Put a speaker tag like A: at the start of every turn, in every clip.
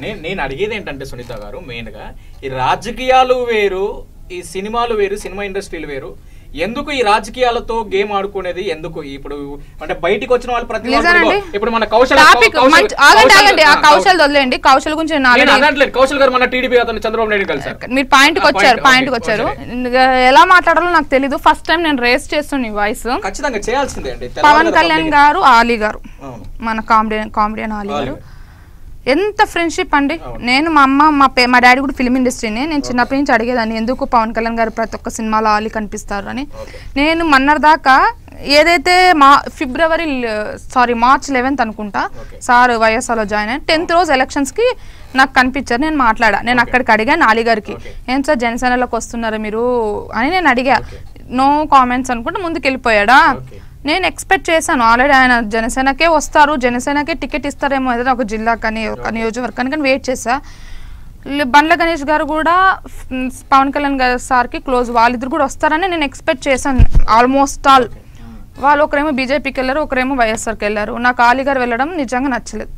A: నేను నేను అడిగేది ఏంటంటే సునీత గారు మెయిన్గా ఈ రాజకీయాలు వేరు ఈ సినిమాలు వేరు సినిమా ఇండస్ట్రీలు వేరు. ఎందుకు ఈ రాజకీయాలతో గేమ్ ఆడుకునేది? ఎందుకు ఇప్పుడు అంటే బయటికి వచ్చిన వాళ్ళు ప్రతి. ఇప్పుడు- మన కౌశల్ కౌశల్-
B: వదిలేండి. గురించి
A: అనట్లేదు కౌశల్ గారు మన టీడీపీ అతను చంద్రబాబు నాయుడు కలిసారు
B: మీరు పాయింట్కి
A: ఆ,
B: వచ్చారు
A: okay,
B: వచ్చారు. ఎలా మాట్లాడాలో నాకు తెలీదు. ఫస్ట్ టైం నేను రేస్ చేస్తున్న ఈ వాయిస్
A: ఖచ్చితంగా చేయాల్సిందే అండి.
B: పవన్ కళ్యాణ్. గారు ఆలీ గారు. మన కామెడియన్ కామెడియన్ ఆలీ గారు. ఎంత ఫ్రెండ్షిప్ అండి. నేను మా అమ్మ మా పే మా డాడీ కూడా ఫిల్మ్ ఇండస్ట్రీనే నేను చిన్నప్పటి నుంచి అడిగేదాన్ని ఎందుకు పవన్ కళ్యాణ్ గారు ప్రతి ఒక్క సినిమాలో ఆలీ కనిపిస్తారు అని. నేను మొన్నటిదాకా ఏదైతే మా ఫిబ్రవరి సారీ మార్చ్ లెవెన్త్ అనుకుంటా. సార్ వైఎస్ఆర్లో జాయిన్ అయ్యి టెన్త్ రోజు ఎలక్షన్స్కి నాకు కనిపించారు నేను మాట్లాడా నేను అక్కడికి అడిగాను ఆలీ గారికి. ఏం సార్ జనసేనలోకి వస్తున్నారా మీరు అని నేను అడిగా. నో కామెంట్స్ అనుకుంటే ముందుకు వెళ్ళిపోయాడా. నేను ఎక్స్పెక్ట్ చేశాను. ఆల్రెడీ ఆయన జనసేనకే వస్తారు జనసేనకే టికెట్ ఇస్తారేమో ఏదైనా ఒక జిల్లా కానీ ఒక నియోజకవర్గానికి కానీ వెయిట్ చేశా. బండ్ల గణేష్ గారు కూడా పవన్ కళ్యాణ్ గారు సార్కి క్లోజ్ వాళ్ళిద్దరు కూడా వస్తారని నేను ఎక్స్పెక్ట్ చేశాను. ఆల్మోస్ట్ ఆల్ వాళ్ళు ఒకరేమో బీజేపీకి వెళ్ళారు ఒకరేమో వైఎస్ఆర్కి వెళ్ళారు. నాకు ఆలీ గారు వెళ్ళడం నిజంగా నచ్చలేదు.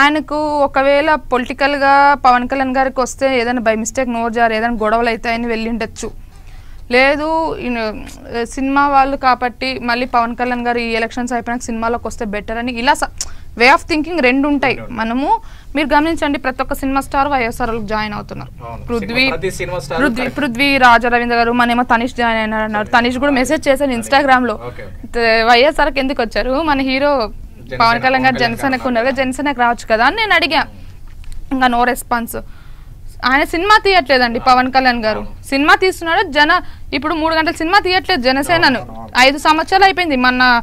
B: ఆయనకు ఒకవేళ పొలిటికల్గా పవన్ కళ్యాణ్ గారికి వస్తే ఏదైనా బై మిస్టేక్ నోరు జారు ఏదైనా గొడవలు అవుతాయని వెళ్ళి ఉండొచ్చు. లేదు సినిమా వాళ్ళు కాబట్టి మళ్ళీ పవన్ కళ్యాణ్ గారు ఈ ఎలక్షన్స్ అయిపోయినాక సినిమాలోకి వస్తే బెటర్ అని ఇలా వే ఆఫ్ థింకింగ్ రెండు ఉంటాయి. మనము మీరు గమనించండి ప్రతి ఒక్క సినిమా స్టార్ వైఎస్ఆర్ జాయిన్ అవుతున్నారు. పృథ్వీ పృథ్వీ పృథ్వీ రాజా రవీంద్ర గారు మనేమో తనిష్ జాయిన్ అయినారు అన్నారు. తనిష్ కూడా మెసేజ్ చేశాను
A: ఇన్స్టాగ్రామ్లో.
B: వైఎస్ఆర్కి ఎందుకు వచ్చారు? మన హీరో పవన్ కళ్యాణ్ గారు జనసేనకు ఉన్నారు జనసేనకు రావచ్చు కదా అని నేను అడిగా. ఇంకా నో రెస్పాన్స్ ఆయన సినిమా తీయట్లేదండి పవన్ కళ్యాణ్ గారు. సినిమా తీస్తున్నాడు జన ఇప్పుడు మూడు గంటల సినిమా తీయట్లేదు జనసేనను. ఐదు సంవత్సరాలు అయిపోయింది. మొన్న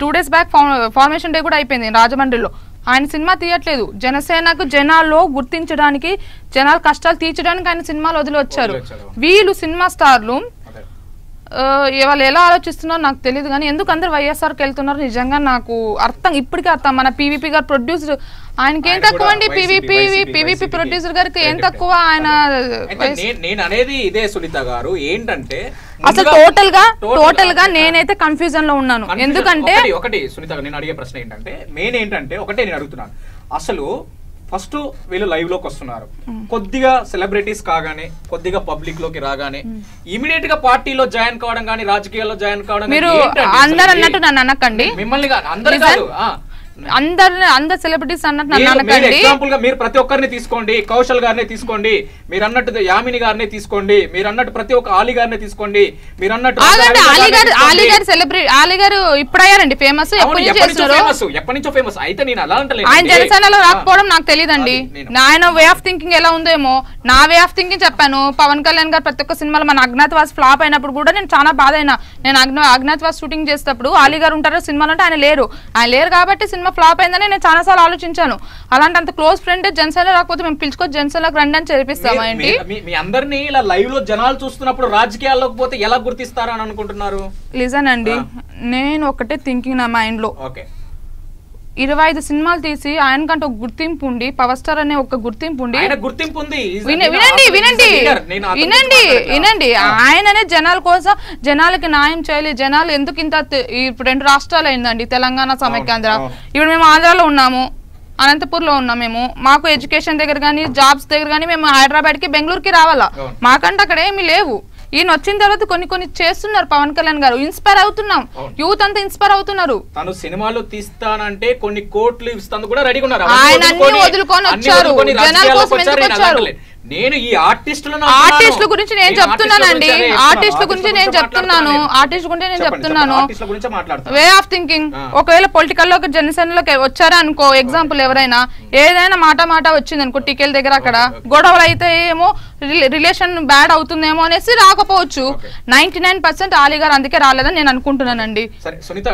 B: two days back formation day కూడా అయిపోయింది రాజమండ్రిలో. ఆయన సినిమా తీయట్లేదు. జనసేనకు జనాల్లో గుర్తించడానికి జనాల కష్టాలు తీర్చడానికి ఆయన సినిమాలు వదిలి వచ్చారు. వీళ్ళు సినిమా స్టార్లు వాళ్ళు ఎలా ఆలోచిస్తున్నారో నాకు తెలియదు కానీ ఎందుకు అందరు వైఎస్ఆర్కి వెళ్తున్నారు? నిజంగా నాకు అర్థం ఇప్పటికీ అర్థం. మన పీవీపీ గారు ప్రొడ్యూసర్ ఆయనకి ఏం తక్కువ అండి? పీవీపీ పీవీపీ ప్రొడ్యూసర్ గారికి ఏం. తక్కువ? ఆయన
A: నేను- అనేది ఇదే సునీత గారు. ఏంటంటే
B: అసలు టోటల్గా టోటల్గా నేనైతే కన్ఫ్యూజన్లో ఉన్నాను ఎందుకంటే
A: ఒకటి సునీత గారు నేను అడిగే ప్రశ్న ఏంటంటే మెయిన్ ఏంటంటే ఒకటే నేను అడుగుతున్నాను. అసలు ఫస్ట్ వీళ్ళు లైవ్లోకి వస్తున్నారు కొద్దిగా సెలబ్రిటీస్ కాగానే కొద్దిగా పబ్లిక్లోకి రాగానే ఇమీడియట్గా పార్టీలో జాయిన్ కావడం కానీ రాజకీయాల్లో జాయిన్ కావడం
B: మీరు అందరు? అన్నట్టు నన్ను అనకండి
A: మిమ్మల్ని కాదు అందరు? కాదు.
B: అందరు అందరు సెలబ్రిటీస్ అన్నట్టు
A: మీరు- ప్రతి ఒక్కరిని తీసుకోండి కౌశల్ గారిని తీసుకోండి మీరు అన్నట్టు యామిని గారిని తీసుకోండి మీరు అన్నట్టు ప్రతి ఒక్క ఆలి గారిని తీసుకోండి మీరు అన్నట్టు
B: ఆలీ గారు
A: తీసుకోండి.
B: ఆలీ గారు సెలబ్రిటీ ఆలీ గారు ఇప్పుడయ్యారండి ఫేమస్ ఎప్పటి నుంచి
A: ఫేమస్ ఎప్పటి నుంచో ఫేమస్ అయితే నేను అలా అంటలేను
B: ఆయన జనసేనలో రాకపోవడం నాకు తెలియదండి ఆయన వే ఆఫ్ థింకింగ్ ఎలా ఉందేమో నా వే ఆఫ్ థింకింగ్ చెప్పాను. పవన్ కళ్యాణ్ గారు ప్రతి ఒక్క సినిమాలో మన అజ్ఞాతవాస్ ఫ్లాప్ అయినప్పుడు కూడా నేను చాలా బాధ అయినా. నేను అజ్ఞా అజ్ఞాతవాస్ షూటింగ్ చేసేటప్పుడు ఆలీ గారు ఉంటారో సినిమాలో అంటే ఆయన లేరు. ఆయన లేరు కాబట్టి సినిమా ఫ్లాప్ అయిందని నేను చాలా సార్లు ఆలోచించాను. అలాంటి అంత క్లోజ్ ఫ్రెండ్ జనసేన రాకపోతే మేము పిలుచుకొని జనసేనలోకి రండి అని చేపిస్తామా
A: మీ-
B: ఏంటి?
A: మీ- అందరినీ ఇలా లైవ్లో జనాలు చూస్తున్నప్పుడు రాజకీయాల్లోకి పోతే ఎలా గుర్తిస్తారు అని అనుకుంటున్నారు?
B: లిజన్ అండి. నేను ఒకటే థింకింగ్ నా మైండ్లో.
A: ఓకే.
B: ఇరవై ఐదు సినిమాలు తీసి ఆయనకంటే ఒక గుర్తింపు ఉండి పవర్ స్టార్ అనే ఒక గుర్తింపు ఉండి
A: గుర్తింపు ఉంది.
B: వినండి వినండి వినండి. వినండి. ఆయననే జనాల కోసం జనాలకి న్యాయం చేయాలి. జనాలు ఎందుకు ఇంత ఇప్పుడు రెండు రాష్ట్రాలు అయిందండి తెలంగాణ సమైక్యాంధ్ర. ఇప్పుడు మేము ఆంధ్రాలో ఉన్నాము అనంతపూర్లో ఉన్నాం మేము. మాకు ఎడ్యుకేషన్ దగ్గర కానీ జాబ్స్ దగ్గర కానీ మేము హైదరాబాద్కి బెంగళూరుకి రావాలా. మాకంటే అక్కడ ఏమీ లేవు. ఈయన వచ్చిన తర్వాత కొన్ని కొన్ని చేస్తున్నారు పవన్ కళ్యాణ్ గారు ఇన్స్పైర్ అవుతున్నాం. యూత్ అంతా ఇన్స్పైర్ అవుతున్నారు
A: తను సినిమాలు తీస్తానంటే కొన్ని కోట్లు ఇస్తాను కూడా రెడీగా ఉన్నారు
B: ఆయన అన్ని వదులుకొని వచ్చారు. జనాల కోసం ఎందుకు వచ్చారు?
A: నేను ఈ ఆర్టిస్టులను
B: ఆర్టిస్టుల గురించి నేను చెప్తున్నానండి. ఆర్టిస్టుల గురించి నేను చెప్తున్నాను. ఆర్టిస్ట్ గురించి నేను చెప్తున్నాను. Way of thinking. ఒకవేళ పొలిటికల్లోకి జనసేనలోకి వచ్చారా అనుకో ఎగ్జాంపుల్ ఎవరైనా ఏదైనా మాట మాట వచ్చింది అనుకో టికెల్ దగ్గర అక్కడ గొడవలు అయితే ఏమో రిలేషన్ బ్యాడ్ అవుతుందేమో అనేసి రాకపోవచ్చు. నైన్టీ నైన్ పర్సెంట్ ఆలీ గారు అందుకే రాలేదని నేను అనుకుంటున్నానండి.
A: సునీత